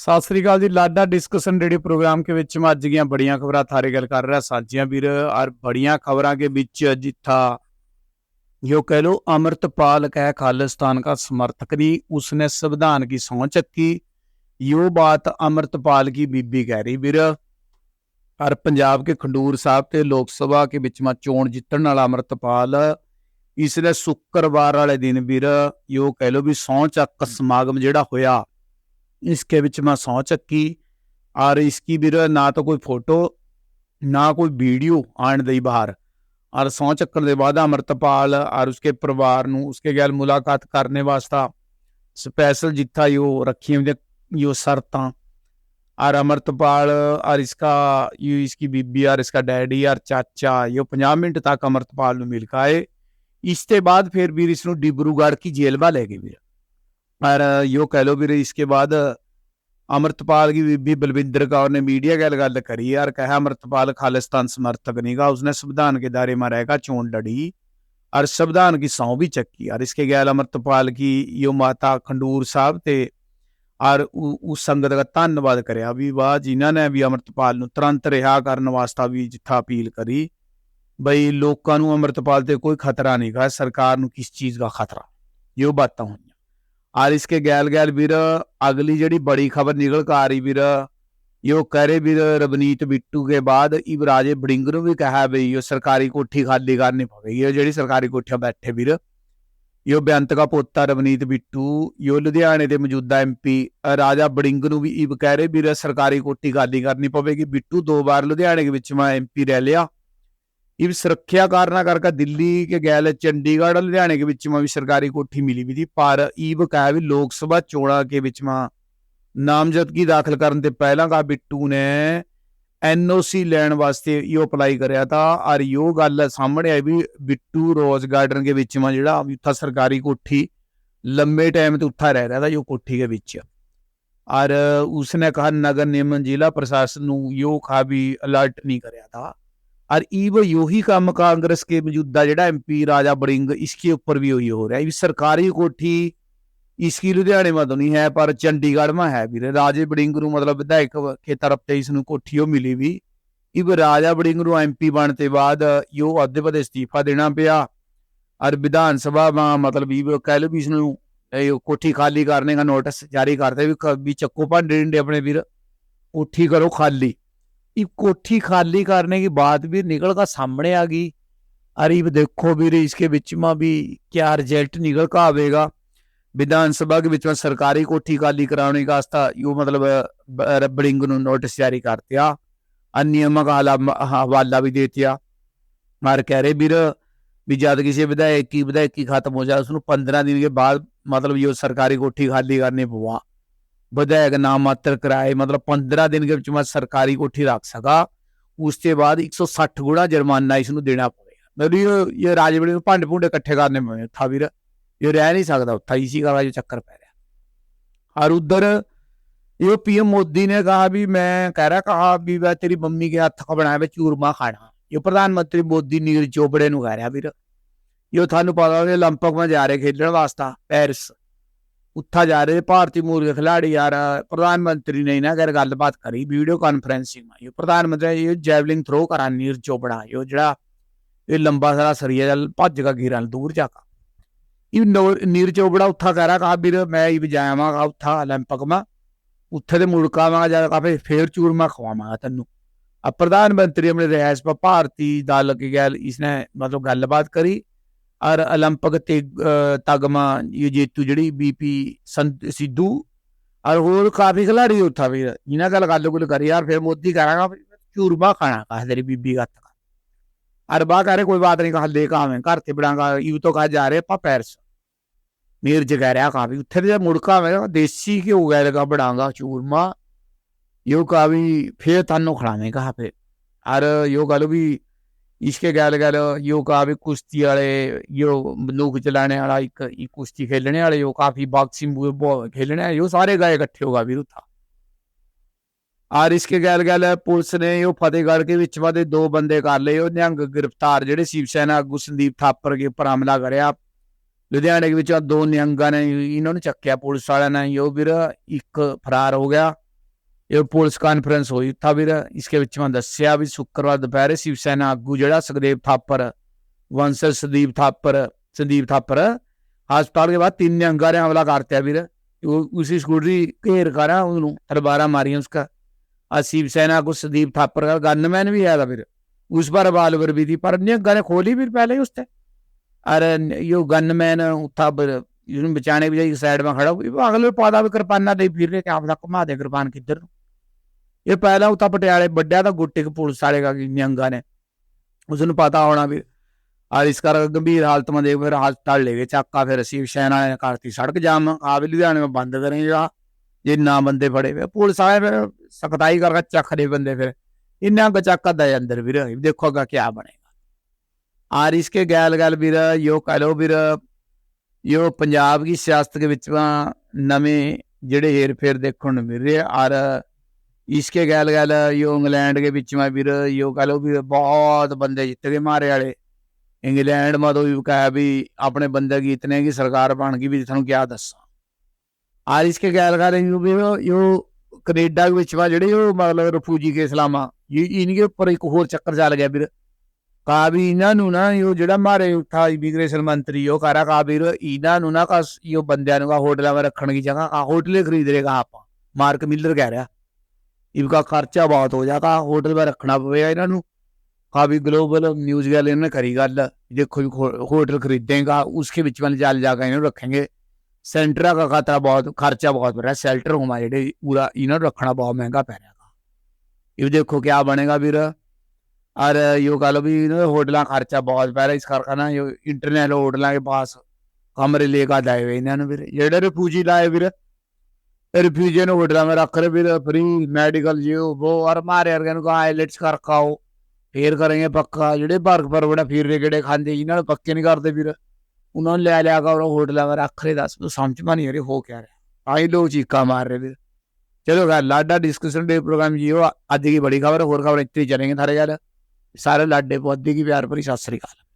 ਸਤਿ ਸ੍ਰੀ ਅਕਾਲ ਜੀ ਲਾਡਾ ਡਿਸਕਸ਼ਨ ਰੇਡੀਓ ਪ੍ਰੋਗਰਾਮ के ਵਿੱਚ ਮੈਂ ਅੱਜ ਦੀਆਂ ਬੜੀਆਂ ਖਬਰਾਂ ਥਾਰੇ ਗੱਲ ਕਰ ਰਿਹਾ ਸਾਜੀਆਂ ਵੀਰ ਔਰ ਬੜੀਆਂ ਖਬਰਾਂ के ਵਿੱਚ ਜਿੱਥਾ यो कह लो अमृतपाल का है खालिस्तान का समर्थक नहीं उसने संविधान की सौं चक्की यो बात अमृतपाल की बीबी कह रही ਵੀਰ ਔਰ ਪੰਜਾਬ ਕੇ ਖੰਡੂਰ ਸਾਹਿਬ ਤੇ ਲੋਕ ਸਭਾ ਕੇ ਵਿੱਚ ਮਾ ਚੋਣ ਜਿੱਤਣ ਵਾਲਾ ਅਮਰਤਪਾਲ ਇਸਨੇ ਸ਼ੁੱਕਰਵਾਰ ਵਾਲੇ ਦਿਨ ਵੀਰ ਯੋ ਕਹਿ ਲੋ ਵੀ ਸੌਂ ਚੱਕ ਸਮਾਗਮ ਜਿਹੜਾ ਹੋਇਆ इसके बीच में सौ चक्की और इसकी भी ना तो कोई फोटो ना कोई वीडियो आण दई बाहर और सौ चक्कर के बाद अमृतपाल और उसके परिवार ਨੂੰ ਉਸਕੇ ਗੈਲ ਮੁਲਾਕਾਤ ਕਰਨੇ ਵਾਸਤਾ ਸਪੈਸ਼ਲ ਜਿੱਥਾ ਯੋ ਰੱਖੀ ਹੁੰਦੇ ਯੋ ਸ਼ਰਤਾਂ और अमृतपाल और इसका यू इसकी बीबी और इसका डैडी और चाचा यो 50 ਮਿੰਟ ਤੱਕ ਅਮਰਤਪਾਲ ਨੂੰ ਮਿਲ ਕਾਏ ਇਸ ਤੇ ਬਾਅਦ ਫਿਰ ਵੀਰ ਇਸ ਨੂੰ ਡਿਬਰੂਗੜ੍ਹ ਕੀ ਜੇਲ੍ਹ ਵਾ ਲੈ ਗਏ ਵੀਰ और यो कह लो भी इसके बाद अमृतपाल की बीबी बलविंदर कौर ने मीडिया के गल करी और कहा अमृतपाल खालिस्तान समर्थक नहीं का उसने संविधान के दायरे में रहकर चोन लड़ी और संविधान की सौ भी चक्की और इसके गैल अमृतपाल की यो माता खंडूर साहब ते और उस संगत का धन्यवाद कराया भी वाह जिन्होंने भी अमृतपाल तुरंत रिहा करने वास्ता भी जिथा अपील करी बई लोगों अमृतपाल से कोई खतरा नहीं गा सरकार किस चीज़ का खतरा यो बातें हुई और इसके गैल गैल ਵੀਰ अगली ਜਿਹੜੀ बड़ी खबर निकल कर आ रही ਵੀਰ यो कह रहे ਵੀਰ ਰਵਨੀਤ ਬਿੱਟੂ ਕੇ ਬਾਅਦ ਇਬ ਰਾਜੇ ਬੜਿੰਗ ਨੂੰ ਵੀ ਕਹਾ ਬਈ ਇਹ ਸਰਕਾਰੀ ਕੋਠੀ ਖਾਲੀ ਕਰਨੀ ਪਵੇਗੀ ਇਹ ਜਿਹੜੀ ਸਰਕਾਰੀ ਕੋਠੀਆਂ ਬੈਠੇ ਵੀਰ ਯੋ ਬੇਅੰਤ ਦਾ ਪੋਤਾ ਰਵਨੀਤ ਬਿੱਟੂ ਯੋ ਲੁਧਿਆਣੇ ਦੇ ਮੌਜੂਦਾ ਐਮਪੀ ਰਾਜਾ ਬੜਿੰਗ ਨੂੰ ਵੀ ਇਬ ਕਹਿ ਰਹੇ ਵੀਰ ਸਰਕਾਰੀ ਕੋਠੀ ਖਾਲੀ ਕਰਨੀ ਪਵੇਗੀ ਬਿੱਟੂ ਦੋ ਵਾਰ ਲੁਧਿਆਣੇ ਦੇ ਵਿੱਚ ਮੈਂ ਐਮਪੀ ਰਹਿ ਲਿਆ ये सुरक्षा कारणा करके दिल्ली के गैल चंडीगढ़ और लुधियाने के बीच में भी सरकारी कोठी मिली हुई थी पर ई बकाया भी लोकसभा चोड़ा के बीच में ਨਾਮਜ਼ਦਗੀ ਦਾਖਲ ਕਰਨ ਤੇ ਪਹਿਲਾਂ ਕਾ ਬਿੱਟੂ ਨੇ ਐਨਓਸੀ ਲੈਣ ਵਾਸਤੇ ਇਹ ਅਪਲਾਈ ਕਰਿਆ ਤਾਂ, ਔਰ ਯੋ ਗੱਲ ਸਾਹਮਣੇ ਆਈ ਵੀ ਬਿੱਟੂ ਰੋਜ਼ ਗਾਰਡਨ ਦੇ ਵਿੱਚ ਮਾ ਜਿਹੜਾ ਉੱਥਾ ਸਰਕਾਰੀ ਕੋਠੀ ਲੰਮੇ ਟਾਈਮ ਤੇ ਉੱਥਾ ਰਹਿ ਰਿਹਾ ਤਾਂ ਇਹ ਕੋਠੀ ਦੇ ਵਿੱਚ। ਔਰ ਉਸਨੇ ਕਹਾ ਨਗਰ ਨਿਯਮਨ ਜ਼ਿਲ੍ਹਾ ਪ੍ਰਸ਼ਾਸਨ ਨੂੰ ਇਹ ਖਾ ਵੀ ਅਲਰਟ ਨਹੀਂ ਕਰਿਆ ਤਾਂ। और ईव यही काम कांग्रेस के मौजूदा ਜਿਹੜਾ एमपी राजा बड़िंग इसके ऊपर भी यही हो रहा है ये सरकारी कोठी इसकी ਲੁਧਿਆਣੇ में तो नहीं है पर ਚੰਡੀਗੜ੍ਹ में है ਵੀਰੇ ਰਾਜੇ ਬੜਿੰਗ ਨੂੰ ਮਤਲਬ ਵਿਧਾਇਕ ਕੇ ਤਰਫ ਤੇ ਇਸ ਨੂੰ ਕੋਠੀ ਉਹ ਮਿਲੀ ਵੀ ਇਹ ਰਾਜਾ ਬੜਿੰਗ ਨੂੰ ਐਮਪੀ ਬਣ ਤੇ ਬਾਅਦ ਯੋ ਅਹੁਦੇ ਪਦੇ ਅਸਤੀਫਾ ਦੇਣਾ ਪਿਆ ਔਰ ਵਿਧਾਨ ਸਭਾ में मतलब ਇਹ ਕਹਿ ਲਓ ਵੀ ਇਸ ਨੂੰ ਇਹ ਕੋਠੀ ਖਾਲੀ ਕਰਨੇ ਦਾ ਨੋਟਿਸ ਜਾਰੀ ਕਰਤੇ ਵੀ ਕ- ਵੀ ਚੱਕੋ ਭਾਂਡੇ ਡਿੰਡੇ ਆਪਣੇ ਵੀਰ ਕੋਠੀ ਕਰੋ ਖਾਲੀ ये कोठी खाली करने की बात भी निकल कर सामने आ गई अरे देखो भी इसके बीच में भी क्या रिजल्ट निकल का आवेगा विधानसभा के बीच में सरकारी कोठी खाली कराने का आस्था यू मतलब रबड़िंग नोटिस जारी कर दिया अनियम का हवाला भी दे दिया मार कह रहे वीर भी जब किसी विधायक की विधायक की खत्म हो जाए उसको पंद्रह दिन के बाद मतलब ये सरकारी कोठी खाली करनी पवा ਵਿਧਾਇਕ ਨਾਮਾਤਰ ਕਰਾਏ ਮਤਲਬ 15 ਦਿਨ ਦੇ ਵਿੱਚ ਮੈਂ ਸਰਕਾਰੀ ਕੋਠੀ ਰੱਖ ਸਕਾ ਉਸ ਤੋਂ ਬਾਅਦ 160 ਗੁਣਾ ਜੁਰਮਾਨਾ ਇਸ ਨੂੰ ਦੇਣਾ ਪਵੇਗਾ ਮੈਨੂੰ ਇਹ ਰਾਜਵੜੀ ਨੂੰ ਭਾਂਡੇ ਭੁੰਡੇ ਇਕੱਠੇ ਕਰਨੇ ਪਏ ਥਾ ਵੀਰ ਇਹ ਰਹਿ ਨਹੀਂ ਸਕਦਾ ਉੱਥਾ ਇਸੀ ਕਰਾ ਜੋ ਚੱਕਰ ਪੈ ਰਿਹਾ ਔਰ ਉਧਰ ਇਹ ये पीएम मोदी ने कहा भी, मैं कह रहा, कहा भी, मैं तेरी मम्मी के हाथ ਚੂਰਮਾ ਖਾਣਾ ਇਹ ਪ੍ਰਧਾਨ ਮੰਤਰੀ ਮੋਦੀ मोदी नीर ਨੂੰ ਕਹਿ ਰਿਹਾ रहा, वीर। ये थानू पता ओलंपिक ਮੈਂ ਜਾ रहे ਖੇਡਣ वास्ता ਪੈਰਿਸ ਉੱਥਾ ਜਾ ਰਹੇ ਭਾਰਤੀ ਮੂਲ ਦੇ ਖਿਲਾੜੀ ਯਾਰ ਪ੍ਰਧਾਨ ਮੰਤਰੀ ਨੇ ਇਹਨਾਂ ਨਾਲ ਗੱਲਬਾਤ ਕਰੀ ਵੀਡੀਓ ਕਾਨਫਰੰਸਿੰਗ में ਇਹ ਪ੍ਰਧਾਨ ਮੰਤਰੀ ਇਹ ਜੈਵਲਿੰਗ ਥਰੋ ਕਰਾ ਨੀਰ ਚੋਪੜਾ ਇਹ ਜਿਹੜਾ ਇਹ ਲੰਬਾ ਸਾਰਾ ਸਰੀਆ ਜਲ ਭੱਜ ਕੇ ਗਿਰਾਂ ਦੂਰ ਜਾ ਕੇ ਇਹ ਨੋ- ਨੀਰ ਚੋਪੜਾ ਉੱਥਾ ਕਹਿ ਰਿਹਾ ਕਹਾ ਵੀਰ ਮੈਂ ਇਹ ਜਾਵਾਂਗਾ ਉੱਥਾ 올림픽 ਮੈਂ ਉੱਥੇ ਦੇ ਮੁੜਕਾ ਮੈਂ ਜਾ ਕੇ ਫੇਰ ਚੂਰਮਾ ਖਵਾਵਾਂਗਾ ਤੈਨੂੰ ਆ ਪ੍ਰਧਾਨ ਮੰਤਰੀ ਆਪਣੇ ਰਿਆਸ ਪਰ ਭਾਰਤੀ ਦਲ ਕੇ ਗੱਲ ਇਸਨੇ ਮਤਲਬ ਗੱਲਬਾਤ ਕਰੀ ਔਰ 올림픽 ਤੇ ਅਹ, ਤਗਮਾ ਇਹ ਜੇਤੂ ਜਿਹੜੀ ਬੀਪੀ ਸਿੱਧੂ ਔਰ ਹੋਰ ਕਾਫੀ ਖਿਲਾੜੀ ਉੱਥਾ ਵੀ ਇਹਨਾਂ ਗੱਲ ਗੱਲ ਗੁੱਲ ਕਰੀ ਯਾਰ ਫਿਰ ਮੋਦੀ ਕਰਾਂਗਾ ਵੀ ਚੂਰਮਾ ਖਾਣਾ ਕਹਾ ਤੇਰੀ ਬੀਬੀ ਦਾ ਤੱਕ ਔਰ ਬਾ ਕਰੇ ਕੋਈ ਬਾਤ ਨਹੀਂ ਕਹਾ ਲੈ ਕੇ ਆਵੇਂ ਘਰ ਤੇ ਬੜਾਂਗਾ ਯੂ ਤੋਂ ਕਹਾ ਜਾ ਰਹੇ ਆਪਾਂ ਪੈਰਸ ਨੀਰ ਜਗਾ ਰਿਹਾ ਕਾਫੀ ਉੱਥੇ ਦੇ ਮੁੜਕਾ ਆਵੇਗਾ ਦੇਸੀ ਘਿਓ ਗੈਰ ਲਗਾ ਬੜਾਂਗਾ ਚੂਰਮਾ ਯੋ ਕਾਵੀ ਫੇਰ ਤਾਨੂੰ ਖੜਾਵੇਂ ਕਹਾ ਫੇ ਔਰ ਯੋ ਗੱਲ ਵੀ ਇਸਕੇ ਗੈਲ ਗੈਲ ਯੋ ਕਾਵੀ ਕੁਸ਼ਤੀ ਵਾਲੇ ਯੋ ਬੰਦੂਕ ਚਲਾਣੇ ਵਾਲਾ ਇੱਕ ਇੱਕ ਕੁਸ਼ਤੀ ਖੇਲਣੇ ਵਾਲੇ ਯੋ ਕਾਫੀ ਬਾਕਸਿੰਗ ਖੇਲਣੇ ਯੋ ਸਾਰੇ ਗਏ ਇਕੱਠੇ ਹੋਗਾ ਵੀਰ ਉੱਥਾ ਔਰ ਇਸਕੇ ਗੈਲ ਗੈਲ ਪੁਲਿਸ ਨੇ ਯੋ ਫਤਿਹਗੜ੍ਹ ਕੇ ਵਿੱਚ ਵਾਦੇ ਦੋ ਬੰਦੇ ਕਰ ਲਏ ਉਹ ਨਿਹੰਗ ਗ੍ਰਿਫਤਾਰ ਜਿਹੜੇ ਸ਼ਿਵ ਸੈਨਾ ਆਗੂ ਸੰਦੀਪ ਥਾਪਰ ਕੇ ਉੱਪਰ ਹਮਲਾ ਕਰਿਆ ਲੁਧਿਆਣੇ ਦੇ ਵਿੱਚ ਦੋ ਨਿਹੰਗਾਂ ਨੇ ਇਹਨਾਂ ਨੂੰ ਚੱਕਿਆ ਪੁਲਿਸ ਵਾਲਿਆਂ ਨੇ ਯੋ ਵੀਰ ਇੱਕ ਫਰਾਰ ਹੋ ਗਿਆ ਇਹ ਪੁਲਿਸ ਕਾਨਫਰੰਸ ਹੋਈ था ਵੀਰ इसके ਵਿੱਚ ਮੈਂ ਦੱਸਿਆ ਵੀ ਸ਼ੁੱਕਰਵਾਰ ਦੁਪਹਿਰੇ ਸ਼ਿਵ ਸੈਨਾ ਆਗੂ ਜਿਹੜਾ ਸੁਖਦੇਵ ਥਾਪਰ ਵੰਸਰ ਸੰਦੀਪ ਥਾਪਰ ਸੰਦੀਪ ਥਾਪਰ ਹਸਪਤਾਲ ਦੇ ਬਾਅਦ ਤਿੰਨ ਨੇ ਅੰਗਾਰੇ ਹਮਲਾ ਕਰਤੇ ਵੀਰ उसी स्कूटरी घेर करा ਉਹਨੂੰ ਤਲਵਾਰਾਂ ਮਾਰੀਆਂ ਉਸਕਾ ਆ शिव सेना को संदीप थापर का गनमैन भी आया था फिर उस पर रिवाल्वर भी थी पर गन खोली फिर पहले ही उसने अरे यो गनमैन था बचाने भी जाई साइड में खड़ा हुई अगले पादा भी कृपाना दे फिर रहे क्या पता घुमा दे कृपान किधर ਇਹ ਪਹਿਲਾਂ ਉਹ ਪਟਿਆਲੇ ਵੱਡਿਆ ਤਾਂ ਗੁੱਟੇ ਪੁਲਿਸ ਵਾਲੇ ਕਾ ਨਿਹੰਗਾ ਨੇ। ਉਸ ਨੂੰ ਪਤਾ ਹੋਣਾ ਵੀ ਆ ਇਸ ਕਰ ਗੰਭੀਰ ਹਾਲਤ ਮੇ ਦੇਖ ਫਿਰ ਹਸਪਤਾਲ ਲੈ ਗਏ, ਚੱਕਾ ਫਿਰ ਅਸੀਂ ਸੈਨਾ ਨੇ ਕਰਤੀ ਸੜਕ ਜਾਮ। ਆ ਵੀ ਲੁਧਿਆਣੇ ਮੇ ਬੰਦ ਕਰੇ ਜਿਹੜਾ ਜੇ ਨਾ ਬੰਦੇ ਫੜੇ ਵੇ ਪੁਲਿਸ ਆਏ ਫਿਰ ਸਖਤਾਈ ਕਰਕੇ ਚੱਕਦੇ ਬੰਦੇ ਫਿਰ। ਇੰਨਾ ਗਚਾਕਾ ਦਾ ਅੰਦਰ ਵੀਰ ਦੇਖੋਗਾ ਕੀ ਬਣੇਗਾ। ਆਰ ਇਸਕੇ ਗੈਲ ਗੈਲ ਵੀਰ, ਯੋ ਕਹ ਲੋ ਵੀਰ, ਯੋ ਪੰਜਾਬ ਦੀ ਸਿਆਸਤ ਦੇ ਵਿੱਚ ਨਵੇਂ ਜਿਹੜੇ ਹੇਰ ਫੇਰ ਦੇਖਣ ਨੂੰ ਮਿਲ ਰਿਹਾ ਔਰ इसके गैल गैल यो इंग्लैंड के बीच में फिर यो कह लो भी बहुत बंदे जित गए मारे वाले ਇੰਗਲੈਂਡ ਮਾ ਤੋਂ ਵੀ ਕਹਾ ਵੀ ਆਪਣੇ ਬੰਦੇ ਕੀ ਇਤਨੇ ਕੀ ਸਰਕਾਰ ਬਣ ਗਈ ਵੀ ਤੁਹਾਨੂੰ ਕਿਆ ਦੱਸਾਂ ਆਰ ਇਸ ਕੇ ਗੱਲ ਕਰ ਰਹੀ ਵੀ ਯੋ ਕੈਨੇਡਾ ਵਿੱਚ ਵਾ ਜਿਹੜੇ ਉਹ ਮਤਲਬ ਰਫੂਜੀ ਕੇ ਇਸਲਾਮਾ ਇਹ ਇਨਕੇ ਉੱਪਰ ਇੱਕ ਹੋਰ ਚੱਕਰ ਚੱਲ ਗਿਆ ਵੀਰ ਕਾ ਵੀ ਇਹਨਾਂ ਨੂੰ ਨਾ ਇਹ ਜਿਹੜਾ ਮਾਰੇ ਉਠਾ ਇਮੀਗ੍ਰੇਸ਼ਨ ਮੰਤਰੀ ਉਹ ਕਰਾ ਕਾ ਵੀਰ ਇਹਨਾਂ ਨੂੰ ਨਾ ਕਾ ਇਹ ਬੰਦਿਆਂ ਨੂੰ ਕਾ ਹੋਟਲਾਂ ਵਿੱਚ ਰੱਖਣ ਦੀ ਜਗ੍ਹਾ ਆ ਹੋਟਲੇ ਖਰੀਦ ਰੇਗਾ ਆਪਾਂ ਮਾਰਕ ਮਿਲਰ ਕਹਿ ਰਿਹਾ इनका खर्चा बहुत हो जाता होटल में रखना पवेगा इन्हों काफ़ी ग्लोबल न्यूज़ वाले इन्होंने करी गल जो खुद होटल खरीदेगा उसके बीच में जाल जाकर इन्होंने रखेंगे सेंटरा का खतरा बहुत खर्चा बहुत बढ़ रहा है सेल्टर होमा जेडे पूरा इन्होंने रखना बहुत महंगा पै रहा ये देखो क्या बनेगा फिर और यो गल भी होटलों खर्चा बहुत पै रहा इस करके ना यो इंटरनेशनल होटलों के पास कमरे लेकर आए हुए इन्होंने फिर जेडे रिफ्यूजी लाए फिर रिफ्यूजी ने होटलों में रख रहे फिर फ्री मेडिकल ये वो और मारे अर्गे आईलेट्स कर खाओ ਫੇਰ ਕਰਾਂਗੇ ਪੱਕਾ ਜਿਹੜੇ ਭਰਕ ਪਰ ਬੜਾ ਫੀਰ ਰੇ ਕਿਹੜੇ ਖਾਂਦੇ ਜਿਨ੍ਹਾਂ ਨੂੰ ਪੱਕੇ ਨਹੀਂ ਕਰਦੇ ਵੀਰ ਉਹਨਾਂ ਨੂੰ ਲੈ ਲਿਆ ਕਰ ਹੋਟਲਾਂ ਵਿੱਚ ਰੱਖ ਰਹੇ ਦੱਸ ਸਮਝ ਮਾ ਨਹੀਂ ਆ ਰਹੀ ਹੋ ਕਿਆ ਰਿਹਾ ਆਈ ਲੋਕ ਚੀਕਾ ਮਾਰ ਰਹੇ ਵੀਰ ਚਲੋ ਗਾ ਲਾਡਾ डिस्कशन डे प्रोग्राम जी हो आज की बड़ी खबर और खबर इतनी चलेंगे थारे यार सारे लाडे पौधे की प्यार भरी सत श्री अकाल